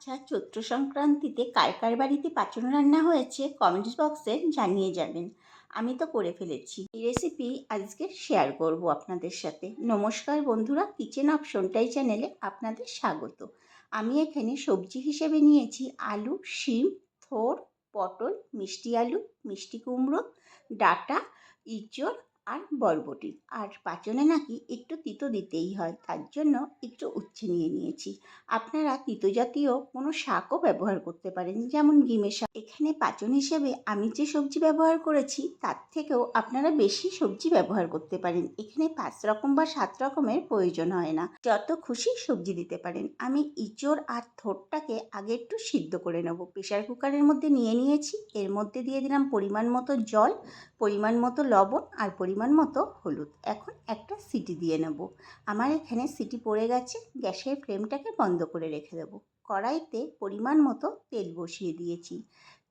আচ্ছা চৈত্র সংক্রান্তিতে কার কার বাড়িতে পাচন রান্না হয়েছে কমেন্টস বক্সে জানিয়ে যাবেন। আমি তো করে ফেলেছি। এই রেসিপি আজকে শেয়ার করব আপনাদের সাথে। নমস্কার বন্ধুরা কিচেন অপশনটাই চ্যানেলে আপনাদের স্বাগত। আমি এখানে সবজি হিসেবে নিয়েছি আলু, শিম, থোর, পটল, মিষ্টি আলু, মিষ্টি কুমড়ো, ডাটা, ইঁচড় আর বরবটি। আর পাচনে নাকি একটু তিতো দিতেই হয়, তার জন্য একটু উচ্ছে নিয়ে নিয়েছি। আপনারা তিতো জাতীয় কোনো শাকও ব্যবহার করতে পারেন, যেমন গিমে শাক। এখানে পাচন হিসেবে আমি যে সবজি ব্যবহার করেছি, তার থেকেও আপনারা বেশি সবজি ব্যবহার করতে পারেন। এখানে পাঁচ রকম বা সাত রকমের প্রয়োজন হয় না। যত খুশি সবজি দিতে পারেন। আমি ইঁচড় আর থোরটাকে আগে একটু সিদ্ধ করে নেব। প্রেশার কুকারের মধ্যে নিয়ে নিয়েছি। এর মধ্যে দিয়ে দিলাম পরিমাণ মতো জল, পরিমাণ মতো লবণ আর পরিমাণ মতো হলুদ। এখন একটা সিটি দিয়ে নেব। আমার এখানে সিটি পড়ে গেছে, গ্যাসের ফ্লেমটাকে বন্ধ করে রেখে দেবো। কড়াইতে পরিমাণ মতো তেল বসিয়ে দিয়েছি।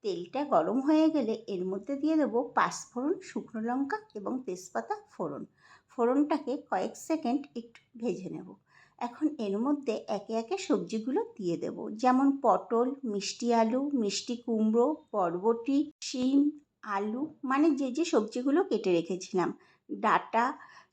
তেলটা গরম হয়ে গেলে এর মধ্যে দিয়ে দেবো পাঁচফোড়ন শুকনো লঙ্কা এবং তেজপাতা ফোড়ন। ফোড়নটাকে কয়েক সেকেন্ড একটু ভেজে নেব। এখন এর মধ্যে একে একে সবজিগুলো দিয়ে দেব। যেমন পটল, মিষ্টি আলু, মিষ্টি কুমড়ো, বরবটি, শিম আলু মানে যে যে সবজিগুলো কেটে রেখেছিলাম। ডাটা,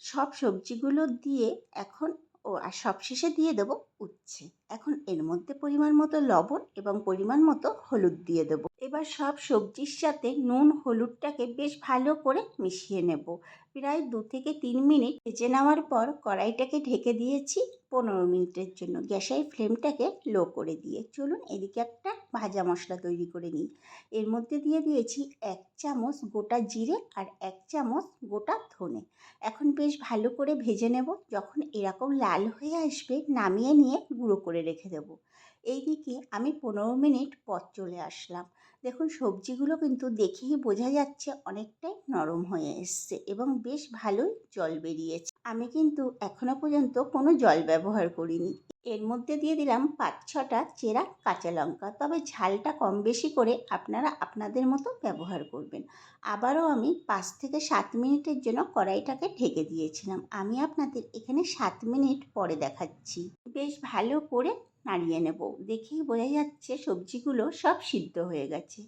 সব সবজিগুলো দিয়ে এখন ও, আর সবশেষে দিয়ে দেবো উচ্ছে। এখন এর মধ্যে পরিমাণ মতো লবণ এবং পরিমাণ মতো হলুদ দিয়ে দেবো। এবার সব সবজির সাথে নুন, হলুদটাকে বেশ ভালো করে মিশিয়ে নেব। প্রায় দু থেকে তিন মিনিট ভেজে নেওয়ার পর কড়াইটাকে ঢেকে দিয়েছি পনেরো মিনিটের জন্য। গ্যাসের ফ্লেমটাকে লো করে দিয়ে। চলুন এদিকে একটা ভাজা মশলা তৈরি করে নিই। এর মধ্যে দিয়ে দিয়েছি এক চামচ গোটা জিরে আর এক চামচ গোটা ধনে। এখন বেশ ভালো করে ভেজে নেব। যখন এরকম লাল হয়ে আসবে, নামিয়ে নিয়ে গুঁড়ো করে রেখে দেব। এইদিকে আমি পনেরো মিনিট পর চলে আসলাম। দেখুন, সবজিগুলো কিন্তু দেখেই বোঝা যাচ্ছে অনেকটাই নরম হয়ে এসছে এবং বেশ ভালোই জল বেরিয়েছে। আমি কিন্তু এখনও পর্যন্ত কোনো জল ব্যবহার করিনি। এর মধ্যে দিয়ে দিলাম পাঁচ ছটা চেরা কাঁচা লঙ্কা। তবে ঝালটা কম বেশি করে আপনারা আপনাদের মতো ব্যবহার করবেন। আবারও আমি পাঁচ থেকে সাত মিনিটের জন্য কড়াইটাকে ঢেকে দিয়েছিলাম। আমি আপনাদের এখানে সাত মিনিট পরে দেখাচ্ছি। বেশ ভালো করে নাড়িয়ে নেব। দেখেই বোঝা যাচ্ছে সবজিগুলো সব সিদ্ধ হয়ে গেছে।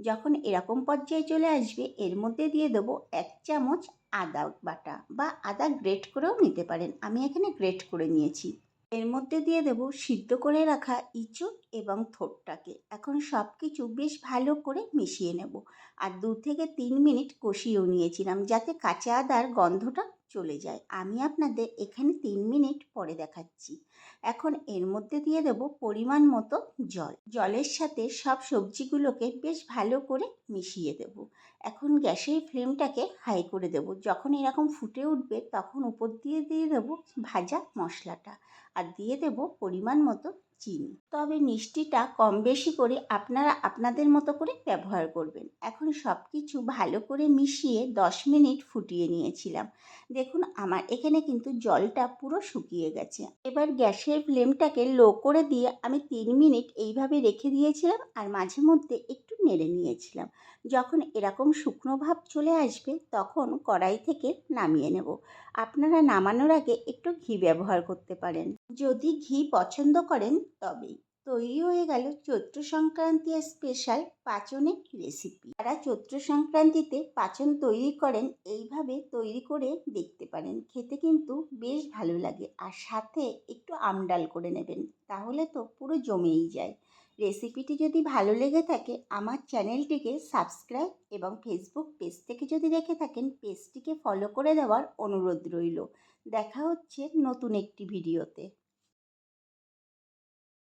যখন এরকম পর্যায়ে চলে আসবে, এর মধ্যে দিয়ে দেবো এক চামচ আদা বাটা বা আদা গ্রেট করেও নিতে পারেন। আমি এখানে গ্রেট করে নিয়েছি। এর মধ্যে দিয়ে দেব সিদ্ধ করে রাখা ইঁচড় এবং থোরটাকে এখন সব কিছু বেশ ভালো করে মিশিয়ে নেব। আর দু থেকে তিন মিনিট কষিয়েও নিয়েছিলাম যাতে কাঁচা আদার গন্ধটা চলে যায়। আমি আপনাদের এখানে তিন মিনিট পরে দেখাচ্ছি। এখন এর মধ্যে দিয়ে দেব পরিমাণ মতো জল। জলের সাথে সব সবজিগুলোকে বেশ ভালো করে মিশিয়ে দেব। এখন গ্যাসের ফ্লেমটাকে হাই করে দেব। যখন এরকম ফুটে উঠবে তখন উপর দিয়ে দিয়ে দেব ভাজা মশলাটা। আর দিয়ে দেব পরিমাণ মতো চিনি। তবে মিষ্টিটা কম বেশি করে আপনারা আপনাদের মতো করে ব্যবহার করবেন। এখন সব কিছু ভালো করে মিশিয়ে দশ মিনিট ফুটিয়ে নিয়েছিলাম। দেখুন, আমার এখানে কিন্তু জলটা পুরো শুকিয়ে গেছে। এবার গ্যাসের ফ্লেমটাকে লো করে দিয়ে আমি তিন মিনিট এইভাবে রেখে দিয়েছিলাম আর মাঝে মধ্যে একটু নেড়ে নিয়েছিলাম। যখন এরকম শুকনো ভাব চলে আসবে, তখন কড়াই থেকে নামিয়ে নেব। আপনারা নামানোর আগে একটু ঘি ব্যবহার করতে পারেন। যদি ঘি পছন্দ করেন, তবেই। তৈরি হয়ে গেল চৈত্র সংক্রান্তি স্পেশাল পাচনের রেসিপি যারা চৈত্র সংক্রান্তিতে পাচন তৈরি করেন, এইভাবে তৈরি করে দেখতে পারেন। খেতে কিন্তু বেশ ভালো লাগে। আর সাথে একটু আমডাল করে নেবেন। তাহলে তো পুরো জমেই যায়। রেসিপিটি যদি ভালো লেগে থাকে, আমার চ্যানেলটিকে সাবস্ক্রাইব এবং ফেসবুক পেজ থেকে যদি দেখে থাকেন, পেজটিকে ফলো করে দেওয়ার অনুরোধ রইল। দেখা হচ্ছে নতুন একটি ভিডিওতে।